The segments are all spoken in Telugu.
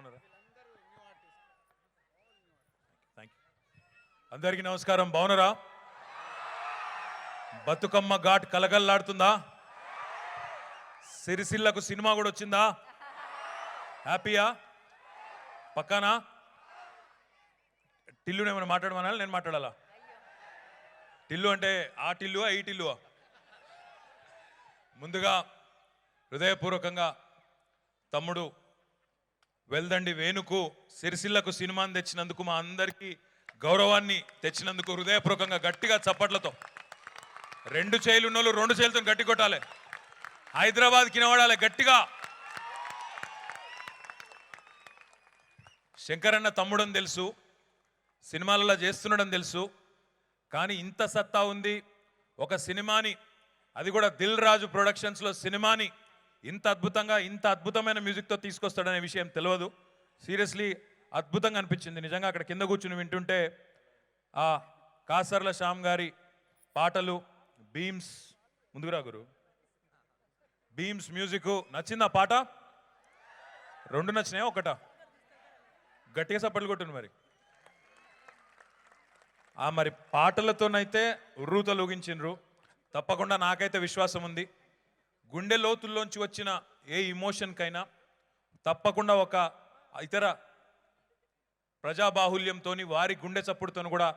బాగున్నారా? థ్యాంక్ యూ అందరికీ నమస్కారం. బాగున్నారా? బతుకమ్మ ఘాట్ కలగల్లాడుతుందా? సిరిసిల్లకు సినిమా కూడా వచ్చిందా? హ్యాపీయా? పక్కానా? టిల్లు ఏమైనా మాట్లాడమనాలి? నేను మాట్లాడాలా? టిల్లు అంటే ఆ టిల్లువా ఈ టిల్లువా? ముందుగా హృదయపూర్వకంగా తమ్ముడు వెల్దండి వేణుకు సిరిసిల్లకు సినిమాని తెచ్చినందుకు మా అందరికీ గౌరవాన్ని తెచ్చినందుకు హృదయపూర్వకంగా గట్టిగా చప్పట్లతో. రెండు చేయిలు ఉన్నోళ్ళు రెండు చేతులతో గట్టి కొట్టాలి. హైదరాబాద్ కినవాడాలి గట్టిగా. శంకరన్న తమ్ముడని తెలుసు సినిమాలలో చేస్తున్నాడని తెలుసు కానీ ఇంత సత్తా ఉంది. ఒక సినిమాని అది కూడా దిల్ రాజు ప్రొడక్షన్స్లో సినిమాని ఇంత అద్భుతంగా ఇంత అద్భుతమైన మ్యూజిక్తో తీసుకొస్తాడనే విషయం తెలియదు సీరియస్లీ అద్భుతంగా అనిపించింది. నిజంగా అక్కడ కింద కూర్చుని వింటుంటే ఆ కాసర్ల శ్యామ్ గారి పాటలు బీమ్స్ ముందుకురా గురు. బీమ్స్ మ్యూజిక్ నచ్చిందా పాట? రెండు నచ్చినాయా ఒకట? గట్టిగా సప్పట్లు కొట్టింది మరి. ఆ మరి పాటలతోనైతే ఉర్రూతలు ఊగించిండ్రు. తప్పకుండా నాకైతే విశ్వాసం ఉంది. గుండె లోతుల్లోంచి వచ్చిన ఏ ఇమోషన్కైనా తప్పకుండా ఒక ఇతర ప్రజాబాహుల్యంతో వారి గుండె చప్పుడుతో కూడా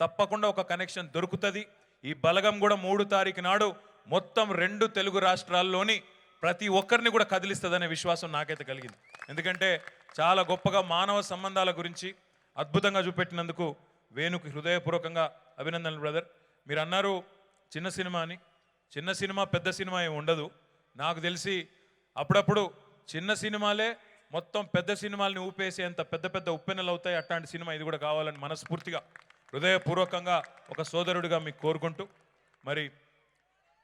తప్పకుండా ఒక కనెక్షన్ దొరుకుతుంది. ఈ బలగం కూడా మూడు తారీఖు నాడు మొత్తం రెండు తెలుగు రాష్ట్రాల్లోని ప్రతి ఒక్కరిని కూడా కదిలిస్తుందనే విశ్వాసం నాకైతే కలిగింది. ఎందుకంటే చాలా గొప్పగా మానవ సంబంధాల గురించి అద్భుతంగా చూపెట్టినందుకు వేణుకు హృదయపూర్వకంగా అభినందనలు బ్రదర్. మీరు అన్నారు చిన్న సినిమా అని చిన్న సినిమా పెద్ద సినిమా ఏమి ఉండదు. నాకు తెలిసి అప్పుడప్పుడు చిన్న సినిమాలే మొత్తం పెద్ద సినిమాల్ని ఊపేసేంత పెద్ద పెద్ద ఉప్పెనలు అవుతాయి. అట్లాంటి సినిమా ఇది కూడా కావాలని మనస్ఫూర్తిగా హృదయపూర్వకంగా ఒక సోదరుడిగా మీకు కోరుకుంటూ మరి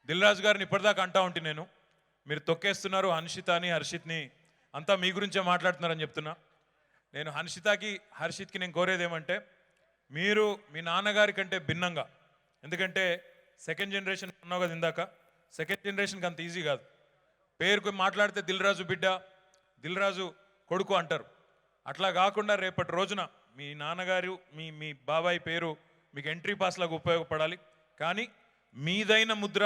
దిల్రాజు గారిని ఇప్పటిదాకా అంటా ఉంటే నేను. మీరు తొక్కేస్తున్నారు హన్షితాని హర్షిత్ని అంతా మీ గురించే మాట్లాడుతున్నారని చెప్తున్నా. నేను హన్షితాకి హర్షిత్కి నేను కోరేది ఏమంటే మీరు మీ నాన్నగారి కంటే భిన్నంగా ఎందుకంటే సెకండ్ జనరేషన్ అన్నావు కదా ఇందాక సెకండ్ జనరేషన్కి అంత ఈజీ కాదు. పేరుకు మాట్లాడితే దిల్రాజు బిడ్డ దిల్రాజు కొడుకు అంటారు. అట్లా కాకుండా రేపటి రోజున మీ నాన్నగారు మీ మీ బాబాయ్ పేరు మీకు ఎంట్రీ పాస్లాగా ఉపయోగపడాలి. కానీ మీదైన ముద్ర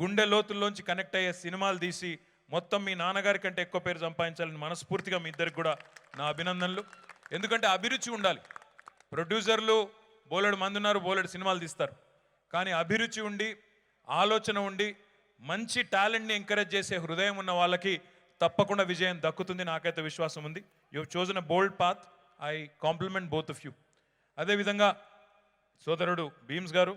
గుండె లోతుల్లోంచి కనెక్ట్ అయ్యే సినిమాలు తీసి మొత్తం మీ నాన్నగారి కంటే ఎక్కువ పేరు సంపాదించాలని మనస్ఫూర్తిగా మీ ఇద్దరికి కూడా నా అభినందనలు. ఎందుకంటే అభిరుచి ఉండాలి. ప్రొడ్యూసర్లు బోలెడు మంది ఉన్నారు బోలెడు సినిమాలు తీస్తారు. కానీ అభిరుచి ఉండి ఆలోచన ఉండి మంచి టాలెంట్ని ఎంకరేజ్ చేసే హృదయం ఉన్న వాళ్ళకి తప్పకుండా విజయం దక్కుతుంది. నాకైతే విశ్వాసం ఉంది. You chosen a bold path I compliment both of you అదేవిధంగా సోదరుడు భీమ్స్ గారు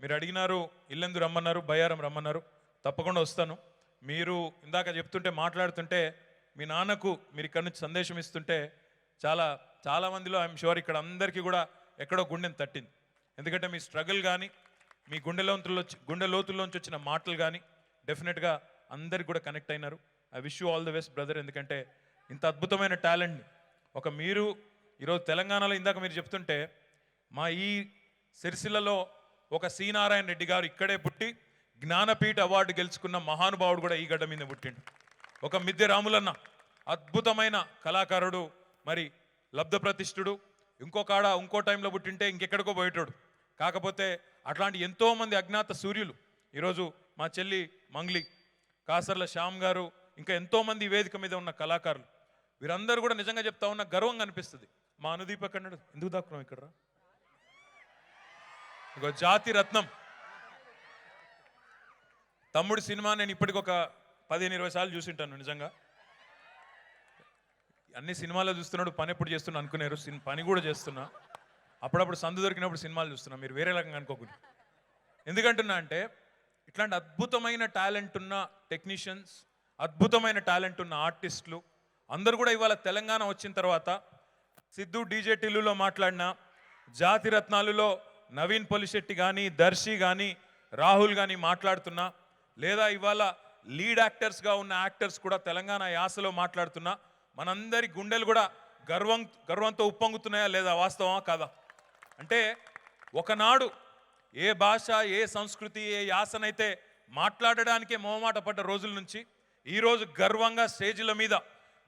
మీరు అడిగినారు ఇల్లెందు రమ్మన్నారు బయ్యారం రమ్మన్నారు తప్పకుండా వస్తాను. మీరు ఇందాక చెప్తుంటే మాట్లాడుతుంటే మీ నాన్నకు మీరు ఇక్కడ నుంచి సందేశం ఇస్తుంటే చాలా చాలా మందిలో ఐఎమ్ షూర్ ఇక్కడ అందరికీ కూడా ఎక్కడో గుండెని తట్టింది. ఎందుకంటే మీ స్ట్రగుల్ కానీ మీ గుండె లోతుల్లో గుండె లోతుల్లోంచి వచ్చిన మాటలు కానీ డెఫినెట్గా అందరికి కూడా కనెక్ట్ అయినారు. I wish you all the best brother ఎందుకంటే ఇంత అద్భుతమైన టాలెంట్ని. ఒక మీరు ఈరోజు తెలంగాణలో ఇందాక మీరు చెప్తుంటే మా ఈ సిరిసిల్లలో ఒక సి నారాయణ రెడ్డి గారు ఇక్కడే పుట్టి జ్ఞానపీఠ అవార్డు గెలుచుకున్న మహానుభావుడు కూడా ఈ గడ్డ మీద పుట్టిండు. ఒక మిద్దె రాములన్న అద్భుతమైన కళాకారుడు మరి లబ్ధ ప్రతిష్ఠుడు ఇంకో కాడ ఇంకో టైంలో పుట్టింటే ఇంకెక్కడికో పోయేటోడు. కాకపోతే అట్లాంటి ఎంతోమంది అజ్ఞాత సూర్యులు ఈరోజు మా చెల్లి మంగ్లీ కాసర్ల శ్యామ్ గారు ఇంకా ఎంతో మంది వేదిక మీద ఉన్న కళాకారులు. వీరందరూ కూడా నిజంగా చెప్తా ఉన్న గర్వంగా అనిపిస్తుంది మా అనుదీప్ అక్కడ ఎందుకు దాక్కున్నాం ఇక్కడ ఒక జాతి రత్నం. తమ్ముడి సినిమా నేను ఇప్పటికి ఒక పదిహేను ఇరవై సార్లు చూసింటాను నిజంగా. అన్ని సినిమాలు చూస్తున్నాడు పని ఎప్పుడు చేస్తున్నా అనుకునేరు సినిమా పని కూడా చేస్తున్నా. అప్పుడప్పుడు సందు దొరికినప్పుడు సినిమాలు చూస్తున్నా మీరు వేరే రకంగా అనుకోకుండా. ఎందుకంటున్నా అంటే ఇట్లాంటి అద్భుతమైన టాలెంట్ ఉన్న టెక్నీషియన్స్ అద్భుతమైన టాలెంట్ ఉన్న ఆర్టిస్టులు అందరూ కూడా ఇవాళ తెలంగాణ వచ్చిన తర్వాత సిద్ధు డీజే టిల్లులో మాట్లాడిన జాతి రత్నాలులో నవీన్ పొలిశెట్టి కానీ దర్శి కానీ రాహుల్ కానీ మాట్లాడుతున్నా లేదా ఇవాళ లీడ్ యాక్టర్స్గా ఉన్న యాక్టర్స్ కూడా తెలంగాణ యాసలో మాట్లాడుతున్నా మనందరి గుండెలు కూడా గర్వం గర్వంతో ఉప్పొంగుతున్నాయా లేదా వాస్తవమా కాదా? అంటే ఒకనాడు ఏ భాష ఏ సంస్కృతి ఏ యాసనైతే మాట్లాడడానికే మొహమాట పడ్డ రోజుల నుంచి ఈరోజు గర్వంగా స్టేజీల మీద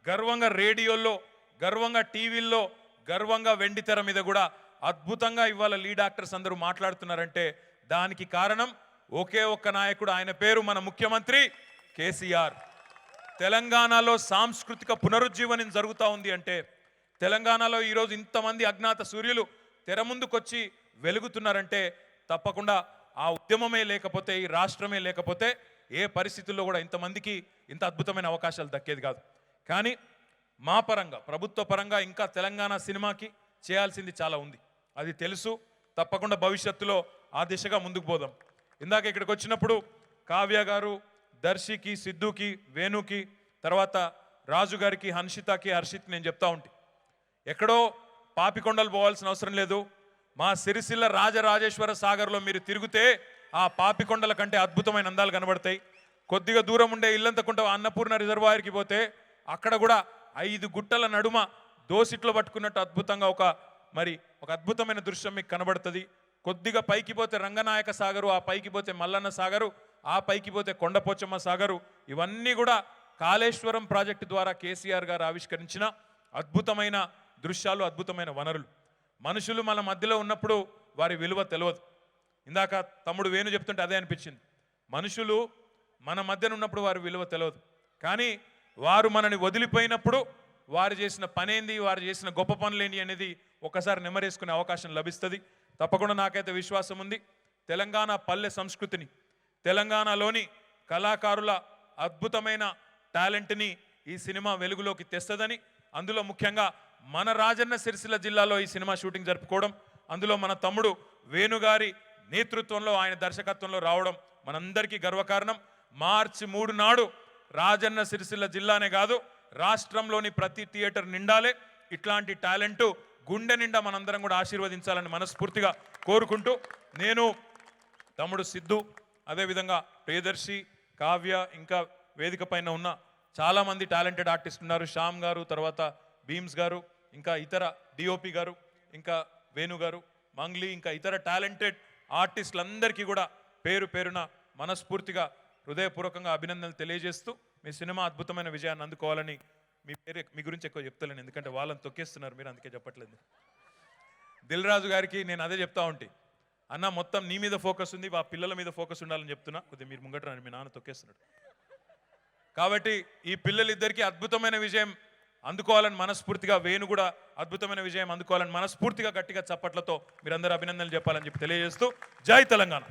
గర్వంగా రేడియోల్లో గర్వంగా టీవీల్లో గర్వంగా వెండి తెర మీద కూడా అద్భుతంగా ఇవాళ లీడ్ యాక్టర్స్ అందరూ మాట్లాడుతున్నారంటే దానికి కారణం ఒకే ఒక్క నాయకుడు. ఆయన పేరు మన ముఖ్యమంత్రి కేసీఆర్. తెలంగాణలో సాంస్కృతిక పునరుజ్జీవనం జరుగుతూ ఉంది అంటే తెలంగాణలో ఈరోజు ఇంతమంది అజ్ఞాత సూర్యులు తెర ముందుకొచ్చి వెలుగుతున్నారంటే తప్పకుండా ఆ ఉద్యమమే లేకపోతే ఈ రాష్ట్రమే లేకపోతే ఏ పరిస్థితుల్లో కూడా ఇంతమందికి ఇంత అద్భుతమైన అవకాశాలు దక్కేది కాదు. కానీ మా పరంగా ప్రభుత్వ పరంగా ఇంకా తెలంగాణ సినిమాకి చేయాల్సింది చాలా ఉంది. అది తెలుసు. తప్పకుండా భవిష్యత్తులో ఆ దిశగా ముందుకు పోదాం. ఇందాక ఇక్కడికి వచ్చినప్పుడు కావ్య గారు దర్శికి సిద్ధుకి వేణుకి తర్వాత రాజు గారికి హన్షితకి హర్షిత్ నేను చెప్తా ఉంటే. ఎక్కడో పాపికొండలు పోవాల్సిన అవసరం లేదు. మా సిరిసిల్ల రాజరాజేశ్వర సాగర్లో మీరు తిరిగితే ఆ పాపికొండల కంటే అద్భుతమైన అందాలు కనబడతాయి. కొద్దిగా దూరం ఉండే ఇల్లంతకుంట అన్నపూర్ణ రిజర్వాయర్కి పోతే అక్కడ కూడా ఐదు గుట్టల నడుమ దోసిట్లో పట్టుకున్నట్టు అద్భుతంగా ఒక మరి ఒక అద్భుతమైన దృశ్యం మీకు కనబడుతుంది. కొద్దిగా పైకి పోతే రంగనాయక సాగరు ఆ పైకి పోతే మల్లన్న సాగరు ఆ పైకి పోతే కొండపోచమ్మ సాగరు ఇవన్నీ కూడా కాళేశ్వరం ప్రాజెక్టు ద్వారా కేసీఆర్ గారు ఆవిష్కరించిన అద్భుతమైన దృశ్యాలు అద్భుతమైన వనరులు. మనుషులు మన మధ్యలో ఉన్నప్పుడు వారి విలువ తెలియదు. ఇందాక తమ్ముడు వేణు చెప్తుంటే అదే అనిపించింది. మనుషులు మన మధ్యన ఉన్నప్పుడు వారి విలువ తెలియదు. కానీ వారు మనని వదిలిపోయినప్పుడు వారు చేసిన పనేంది వారు చేసిన గొప్ప పనులేంటి అనేది ఒకసారి నెమరేసుకునే అవకాశం లభిస్తుంది. తప్పకుండా నాకైతే విశ్వాసం ఉంది. తెలంగాణ పల్లె సంస్కృతిని తెలంగాణలోని కళాకారుల అద్భుతమైన టాలెంట్ని ఈ సినిమా వెలుగులోకి తెస్తుందని అందులో ముఖ్యంగా మన రాజన్న సిరిసిల్ల జిల్లాలో ఈ సినిమా షూటింగ్ జరుపుకోవడం అందులో మన తమ్ముడు వేణుగారి నేతృత్వంలో ఆయన దర్శకత్వంలో రావడం మనందరికీ గర్వకారణం. మార్చి మూడు నాడు రాజన్న సిరిసిల్ల జిల్లానే కాదు రాష్ట్రంలోని ప్రతి థియేటర్ నిండాలే. ఇట్లాంటి టాలెంట్ గుండె నిండా మనందరం కూడా ఆశీర్వదించాలని మనస్ఫూర్తిగా కోరుకుంటూ నేను తమ్ముడు సిద్ధు అదేవిధంగా ప్రియదర్శి కావ్య ఇంకా వేదిక పైన ఉన్న చాలామంది టాలెంటెడ్ ఆర్టిస్ట్ ఉన్నారు. శ్యామ్ గారు తర్వాత భీమ్స్ గారు ఇంకా ఇతర డిఓపి గారు ఇంకా వేణు గారు మంగ్లీ ఇంకా ఇతర టాలెంటెడ్ ఆర్టిస్టులందరికీ కూడా పేరు పేరున మనస్ఫూర్తిగా హృదయపూర్వకంగా అభినందనలు తెలియజేస్తూ మీ సినిమా అద్భుతమైన విజయాన్ని అందుకోవాలని మీ పేరు మీ గురించి ఎక్కువ చెప్తలేను ఎందుకంటే వాళ్ళని తొక్కేస్తున్నారు మీరు అందుకే చెప్పట్లేదు. దిల్ రాజు గారికి నేను అదే చెప్తా ఉంటే అన్న మొత్తం నీ మీద ఫోకస్ ఉంది ఆ పిల్లల మీద ఫోకస్ ఉండాలని చెప్తున్నా. కొద్దిగా మీరు ముంగట మీ నాన్న తొక్కేస్తున్నాడు. కాబట్టి ఈ పిల్లలిద్దరికీ అద్భుతమైన విజయం అందుకోవాలని మనస్ఫూర్తిగా వేణు కూడా అద్భుతమైన విజయం అందుకోవాలని మనస్ఫూర్తిగా గట్టిగా చప్పట్లతో మీరందరూ అభినందనలు చెప్పాలని చెప్పి తెలియజేస్తూ జై తెలంగాణ.